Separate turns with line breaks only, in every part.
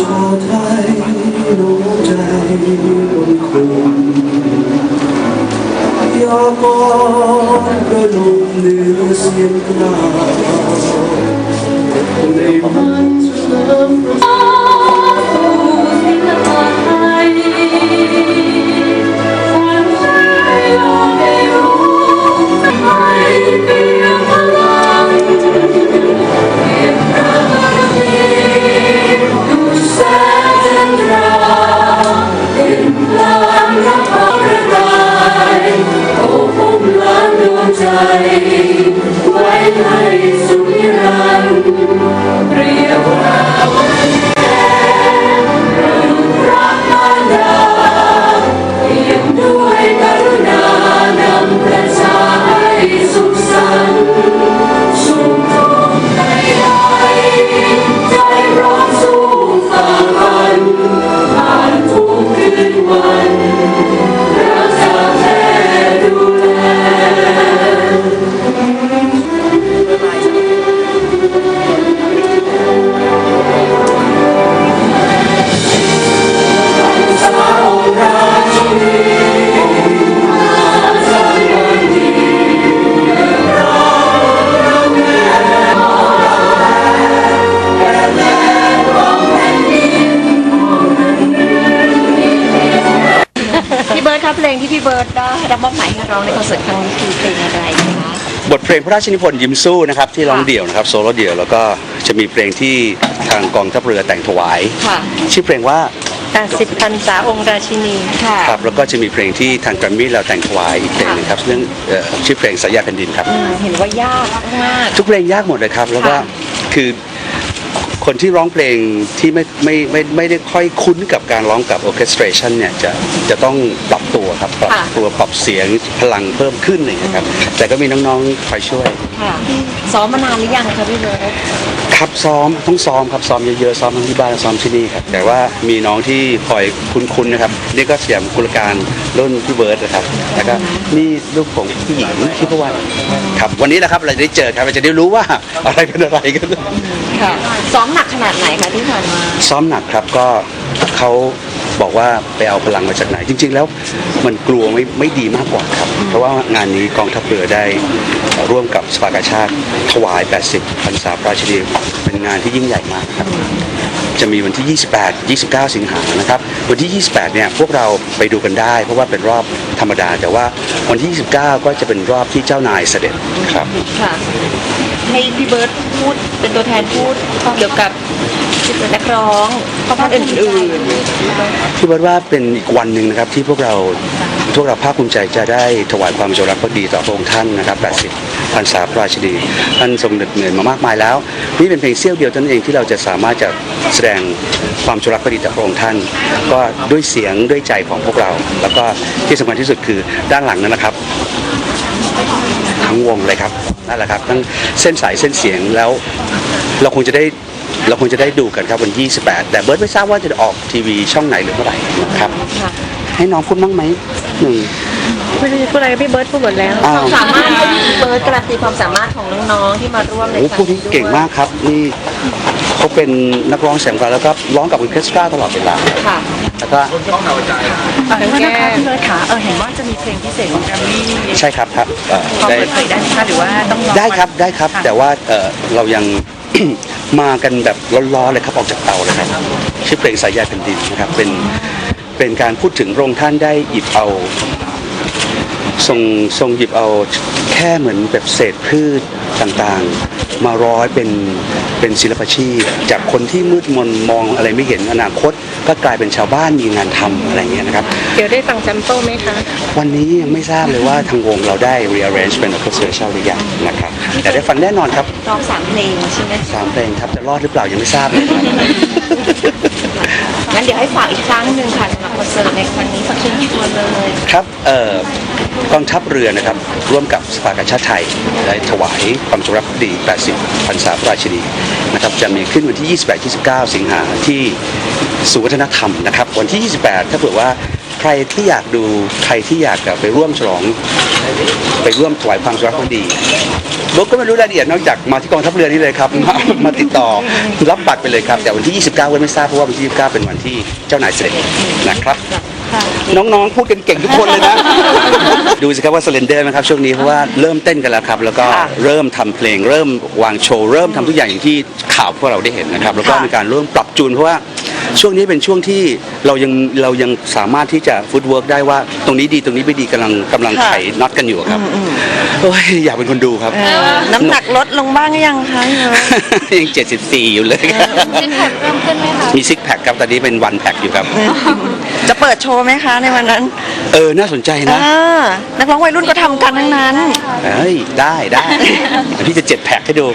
ด้วยชาวไทยน้องใจบนคงอยากมองประนมเนื้อเสียงกล่าวในมันเฉลิมพระ
พี่เบิ
ร์ดครับเพลงที่พี่เบิร์ดได้รับมอบหมายให้ร้องในคอนเสิร์ตครั้งนี้คือเพลงอะไรคะ
บทเพลงพระราชนิพนธ์ยิ้มสู้นะครับที่ร้องเดี่ยวนะครับโซโล่เดี่ยวแล้วก็จะมีเพลงที่ทางกองทัพเรือแต่งถวาย
ค่ะ
ชื่อเพลงว่า
80พรรษาองค์ราชินีค่ะ
ครับแล้วก็จะมีเพลงที่ทางแกรมมี่เราแต่งถวายอีกเพลงหนึงครับเรื่องเอ่อชื่อเพลงสายาแผ่นดินครับ
อืมเห็นว่ายากมาก
ทุกเพลงยากหมดเลยครับ แล้วก็
ค่ะ
คือ คนที่ร้องเพลงที่ไม่ไม่ไม่ไม่ได้ค่อยคุ้นกับการร้องกับ orchestration เนี่ยจะจะต้องปรับตัวครับปรับตัวปรับเสียงพลังเพิ่มขึ้นอะไรอย่างเงี้ยครับแต่ก็มีน้องๆคอยช่วย
ค่ะซ้อมมานานหรือยังคะพี่เบิร์ด
ครับซ้อมต้องซ้อมครับซ้อมเยอะๆซ้อมทั้งที่บ้านและซ้อมที่นี่ครับแต่ว่ามีน้องที่คอยคุ้นๆนะครับนี่ก็เสียงกุลการรุ่นพี่เบิร์ดนะครับแล้วก็นี่ลูกของพี่หญิงที่พวันครับวันนี้นะครับเราจะได้เจอครับเราจะได้รู้ว่าอะไรเป็นอะไรกัน
ค่ะซ้อมหนักขนาดไหนคะที่ผ่านมา
ซ้อมหนักครับก็เขา บอกว่าไปเอาพลังมาจากไหน จริง ๆ แล้วมันกลัวไม่ไม่ดีมากกว่าครับ เพราะว่างานนี้กองทัพเรือได้ร่วมกับสภากาชาติถวาย 80พรรษาพระราชดีเป็นงานที่ยิ่งใหญ่มากครับ จะมีวันที่ 28 29 สิงหานะครับ วันที่ 28 เนี่ยพวกเราไปดูกันได้ เพราะว่าเป็นรอบธรรมดา แต่ว่าวันที่ 29 ก็จะเป็นรอบที่เจ้านายเสด็จครับ
ค่ะ ให้พี่เบิร์ดพูดเป็นตัวแทนพูดเกี่ยวกับ นักร้องพ่อพันอื่น
พี่เบิร์ตว่าเป็นอีกวันหนึ่งนะครับที่พวกเราพวกเราภาคภูมิใจจะได้ถวายความจงรักภักดีต่อพระองค์ท่านนะครับ 80พรรษาพระราชดี ท่านทรงเหน็ดเหนื่อยมามากมายแล้ว นี่เป็นเพียงเสี้ยวเดียวเท่านั้นเองที่เราจะสามารถจะแสดงความจงรักภักดีต่อพระองค์ท่าน ก็ด้วยเสียงด้วยใจของพวกเรา แล้วก็ที่สำคัญที่สุดคือด้านหลังนั้นนะครับทั้งวงเลยครับนั่นแหละครับทั้งเส้นสายเส้นเสียงแล้ว เราคงจะได้ เราคงจะได้ดูกันครับวันที่28 แต่เบิร์ตไม่ทราบว่าจะออกทีวีช่องไหนหรือเมื่อไหร่นะครับ
ๆค่ะ
ให้น้องพูดบ้างไหมหนึ่ง
ไม่รู้จะพูดอะไรพี่เบิร์ดพูดหมดแล้ว
อ้าว
สามารถให้พี่เบิร์ดการันตีความสามารถของน้องๆที่มาร่วมใน
โอ้
ครั้
พูด
ง
ที่
นี้ด้วย
เก่งมากครับนี่เขาเป็นนักร้องเสียงกลางแล้วก็ร้องกับออร์เคสตราตลอดเวลา
ค่ะ
แล้วก็
เออว่านะคะพี่เบิร์ดขาเออเห็นว่าจะมีเพลงพิเศษของแกรมมี่
ใช่ครับครับเอ่อ
พอ
ได้
เปิดเผยได้ไหมคะหรือว่าต้องรอ
ได้ครับได้ครับะแต่ว่าเอ่อเรายัง มากันแบบร้อนๆเลยครับออกจากเตาเลยครับชื่อเพลงสายใยแผ่นดินนะครับเป็นเป็นการพูดถึงพระองค์ท่านได้หยิบเอาทรงทรงหยิบเอาแค่เหมือนแบบเศษพืชต่างๆ มาร้อยเป็นเป็นศิลปชีพ จากคนที่มืดมนมองอะไรไม่เห็นอนาคต ก็กลายเป็นชาวบ้านมีงานทำอะไรเงี้ยนะครับ
ดี๋ยวได้ฟังจัมโต้ไหมคะ
วันนี้ยังไม่ทราบเลยว่าทางวงเราได้ rearrange เป็น orchestration หรือยังนะครับแต่ได้ฟังแน่นอนครับ
ร้องสามเพลงใช่ไหม
สามเพลงครับจะรอดหรือเปล่ายังไม่ทราบเลยครับ
งั้นเดี๋ยวให้ฝากอีกครั้งหนึ่งค่ะสำหรับคอนเสิร์ตในครั้งนี้ฝากเชิญชวนเลย
ครับเอ่อกองทัพเรือนะครับ ร่วมกับสภากาชาติไทย ได้ถวายความจงรักภักดี 80พรรษาพระราชนีนะครับจะมีขึ้นวันที่ 28 29 สิงหาที่ศูนย์วัฒนธรรมนะครับ วันที่ 28 ถ้าเผื่อว่า ใครที่อยากดูใครที่อยากจะไปร่วมฉลอง ไปร่วมถวายความสุขดีบุ๊กก็ไม่รู้รายละเอียดนอกจากมาที่กองทัพเรือนี่เลยครับมามาติดต่อรับบัตรไปเลยครับ แต่วันที่ 29ก็ไม่ทราบเพราะว่าวันที่ 29 เป็นวันที่เจ้านายเสด็จนะครับน้องๆ พูดกันเก่งทุกคนเลยนะ ดูสิครับว่าสเลนเดอร์นะครับช่วงนี้เพราะว่าเริ่มเต้นกันแล้วครับ แล้วก็
ค่ะ
เริ่มทำเพลง เริ่มวางโชว์ เริ่มทำทุกอย่างอย่างที่ข่าวพวกเราได้เห็นนะครับ แล้วก็
ค่ะ
มีการเริ่มปรับจูนเพราะว่า ช่วงนี้เป็นช่วงที่เรายังเรายังสามารถที่จะฟุตเวิร์กได้ว่า ตรงนี้ดีตรงนี้ไม่ดีกำลังกำลังไขน็อตกันอยู่ครับโอ้ยอยากเป็นคนดูครับ
เออน้ำหนักลดลงบ้างหรือยังคะพี่เบิร์ต
ยัง 74 อยู่เลยครับ
ซิกแพคเพิ่มขึ้นไหมคะ
มีซิกแพคครับตอนนี้เป็นวันแพคอยู่ครับ
จะเปิดโชว์ไหมคะในวันนั้น
เออ น่าสนใจนะ
อ่านักร้องวัยรุ่นก็ทำกันทั้งนั้น
เฮ้ยได้ได้เดี๋ยวพี่จะเจ็ดแพคให้ดู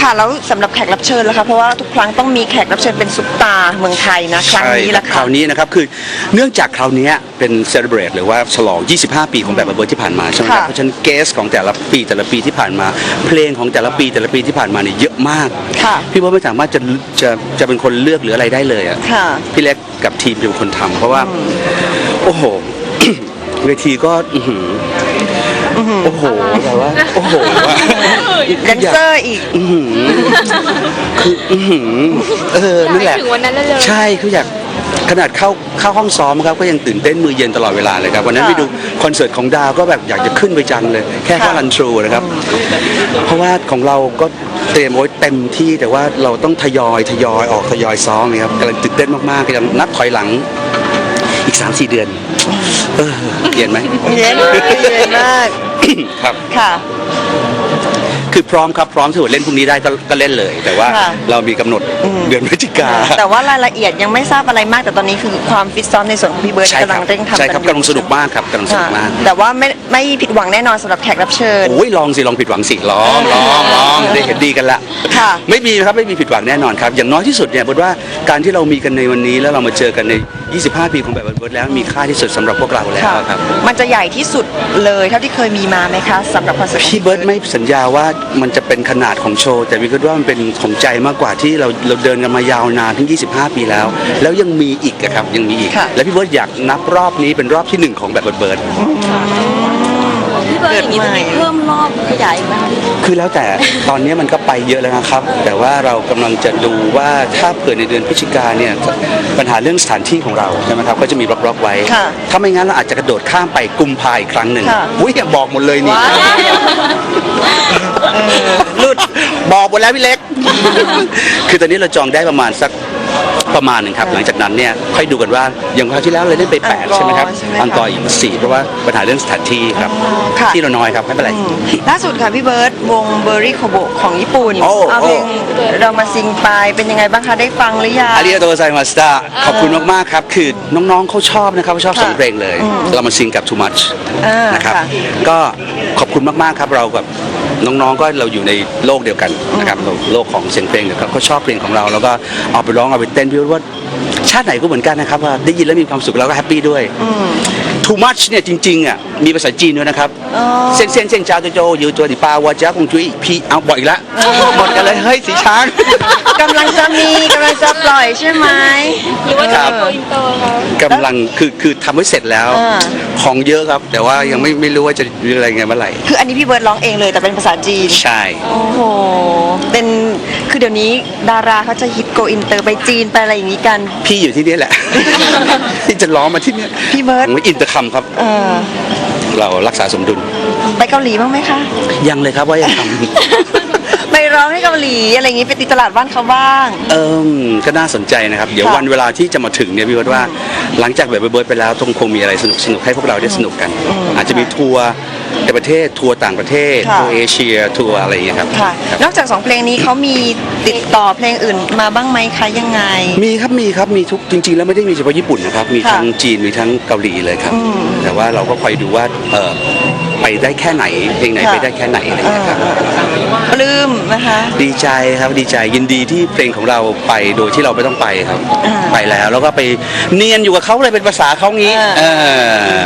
ค่ะแล้วสำหรับแขกรับเชิญล่ะคะเพราะว่าทุกครั้งต้องมีแขกรับเชิญเป็นซุปตาเมืองไทยนะครั้งนี้ล่ะ
ค
ค่ะ
ราวนี้นะครับคือเนื่องจากคราวนี้เป็นเซเลบรตหรือว่าฉลอง 25 ปีของแบบเบิร์ดที่ผ่านมาใช่ไหมครับ
ค่ะ
เพราะฉะนั้นเกสของแต่ละปีแต่ละปีที่ผ่านมา เพลงของแต่ละปีแต่ละปีที่ผ่านมาเนี่ยเยอะมาก
ค่ะ
พี่ว่าไม่สามารถจะจะจะเป็นคนเลือกหรืออะไรได้เลยอะ
ค่ะ
พี่เล็กกับทีมจะเป็นคนทำเพราะว่า โอ้โห เวทีก็อื้อหือโอ้โหแบบว่าโอ้โหอะ
แดนเซอร์อีก
อื้อหือคืออื้อหือเออนั่นแหละ
ถึงวันนั้นเลย
ใช่คืออยาก ขนาดเข้าเข้าห้องซ้อมครับก็ยังตื่นเต้นมือเย็นตลอดเวลาเลยครับวันนั้น
ค่ะ
ไปดูคอนเสิร์ตของดาวก็แบบอยากจะขึ้นไปจังเลย แค่แค่
ค่ะ
รันทรูนะครับ เพราะว่าของเราก็เตรียมไว้เต็มที่แต่ว่าเราต้องทยอยทยอยออกทยอยซ้อมนะครับกำลังตื่นเต้นมากๆกำลังนับถอยหลังอีก 3-4 เดือนเออเย็นไหม
เย็นเย็นมาก
ครับ
ค่ะ
คือพร้อมครับพร้อมที่จะเล่นพรุ่งนี้ได้ก็ก็เล่นเลย แต่ว่า
ค่ะ
เรามีกำหนดเดือนพฤศจิกา
แต่ว่ารายละเอียดยังไม่ทราบอะไรมาก แต่ตอนนี้คือความฟิตซ้อมในส่วนของพี่เบิร์ด
ใช่
กำ
ค
ลั
รั
ง
บ
เร่งทำ
ใช่ครับ
กันอยู่
กำลังสนุกมากครับกำลังสนุกมาก
ค่ะแต่ว่าไม่ไม่ผิดหวังแน่นอนสำหรับแขกรับเชิญ
โอ้ยลองสิลองผิดหวังสิลองลองลองได้เห็นดีกันละ
ค่ะ
ไม่มีครับไม่มีผิดหวังแน่นอนครับ อย่างน้อยที่สุดเนี่ยบทว่าการที่เรามีกันในวันนี้แล้วเรามาเจอกันใน 25 ปีของแบบเบิร์ดแล้วมีค่าที่สุดสำหรับพวกเราแล้ว
ค่ะ
ครับ
มันจะใหญ่ที่สุดเลยเท่าที่เคยมีมาไหมคะสำหรับคอนเสิร์ตของ
พี่เบิร์ดไม่สัญญาว่ามันจะเป็นขนาดของโชว์ แต่พี่คิดว่ามันเป็นของใจมากกว่าที่เราเราเดินกันมายาวนานถึง 25 ปีแล้ว แล้วยังมีอีกอะครับยังมีอีก
ค่ะ
แล้วพี่เบิร์ดอยากนับรอบนี้เป็นรอบที่หนึ่งของแบบเบิร์ด
พี่ เบิร์ดอย่างนี้จะมีเพิ่มรอบขยายอีกไหมคะ
คือแล้วแต่ตอนนี้มันก็ไปเยอะแล้วนะครับ แต่ว่าเรากำลังจะดูว่าถ้าเผื่อในเดือนพฤศจิกาเนี่ยปัญหาเรื่องสถานที่ของเราใช่ไหมครับก็จะมีบล็อกๆไว้
ค่ะ
ถ้าไม่งั้นเราอาจจะกระโดดข้ามไปกุมภาอีกครั้งหนึ่ง
ค่ะ
อุ้ยอย่าบอกหมดเลยนี่
ว้าวหลุด
บอกหมดแล้วพี่เล็ก คือตอนนี้เราจองได้ประมาณสัก ประมาณหนึ่งครับ หลังจากนั้นเนี่ยค่อยดูกันว่าอย่างคราวที่แล้วเราเล่นไปแปด
อังกอร์
ใช่ไหมครับ
ใช่ไหมคะ
อังกอร์อีกสี่เพราะว่าปัญหาเรื่องสถานที่ครับ
ค่ะ
ที่เราน้อยครับไม่เป็นไร
ล่าสุดค่ะพี่เบิร์ดวงเบอร์รี่โคโบของญี่ปุ่น
โอ้
เอาเพลง
โอ้
เรามาซิงไปเป็นยังไงบ้างคะได้ฟังหรือยัง
อาริยาโตไซมาสตาขอบคุณมาก ๆ ครับ คือน้อง ๆเขาชอบนะครับเขาชอบสอง
ค่ะ
เพลงเลย เรามาซิงกับ Too Much
อ่าน
นะครับ
ค่ะ
ก็ขอบคุณมาก ๆ ครับเรากับ น้องๆก็เราอยู่ในโลกเดียวกันนะครับโลกของเสียงเพลงเดียวกันเขาชอบเพลงของเราแล้วก็เอาไปร้องเอาไปเต้นพี่ว่าชาติไหนก็เหมือนกันนะครับว่าได้ยินแล้วมีความสุขเราก็แฮปปี้ด้วย Too much เนี่ยจริงๆอะมีภาษาจีนด้วยนะครับ
อ๋อ
เส้นเส้นเส้นจ้าโจโจอยู่ตัวดิปาวาจ้าคงจุ้ยพี่เอาบ่อยละหมดกันเลยเฮ้ยสีช้าง
กำลังจะมีกำลังจะปล่อยใช่ไหม
หรือว่าจะ
ครั
มี
บ
โกอินเตอร์คะ
กำลังคือคือทำไว้เสร็จแล้ว
อ่า
ของเยอะครับ แต่ว่ายังไม่ไม่รู้ว่าจะเรื่องอะไรไงเมื่อไหร่
คืออันนี้พี่เบิร์ดร้องเองเลยแต่เป็นภาษาจีน
ใช่
โอ้โห เป็นคือเดี๋ยวนี้ดาราเขาจะฮิตโกอินเตอร์ไปจีนไปอะไรอย่างนี้กัน
พี่อยู่ที่นี่แหละ ที่จะล้อมาที่เนี่ย
พี่เบิร์ต
ผมอินเตอร์คัมครับ
เออ
เรารักษาสมดุล
ไปเกาหลีบ้างไหมคะ
ยังเลยครับว่ายังท
ไปร้องให้เกาหลีอะไรอย่างนี้ไปตีตลาดบ้านเขาบ้างำ
เอิมก็น่าสนใจนะครับ เดี๋ยว
ค่ะ
วันเวลาที่จะมาถึงเนี่ยพี่ว่าว่า หลังจากแบบเบิร์ดไปแล้วต้องคงมีอะไรสนุกสนุกให้พวกเราได้สนุกกัน อาจจะมีทัวร์ในประเทศทัวร์ต่างประเทศ
ค่ะ
ทัวร์เอเชียทัวร์อะไรอย่างเงี้ยครับ
ค่ะ
ครับ
นอกจากสองเพลงนี้เขามีติดต่อเพลงอื่นมาบ้างไหมคะยังไง
มีครับมีครับมีทุกจริง ๆ แล้วไม่ได้มีเฉพาะญี่ปุ่นนะครับมี
ค่ะ
ทั้งจีนมีทั้งเกาหลีเลยครับ
อืม
แต่ว่าเราก็คอยดูว่าเออ ไปได้แค่ไหน เพลงไหนไปได้แค่ไหนอะไรอย่างเงี้ยครับ
ปลื้มนะคะ
ดีใจครับดีใจยินดีที่เพลงของเราไปโดยที่เราไม่ต้องไปครับไปแล้วแล้วก็ไปเนียนอยู่กับเขาเลยเป็นภาษาเขางี้เออ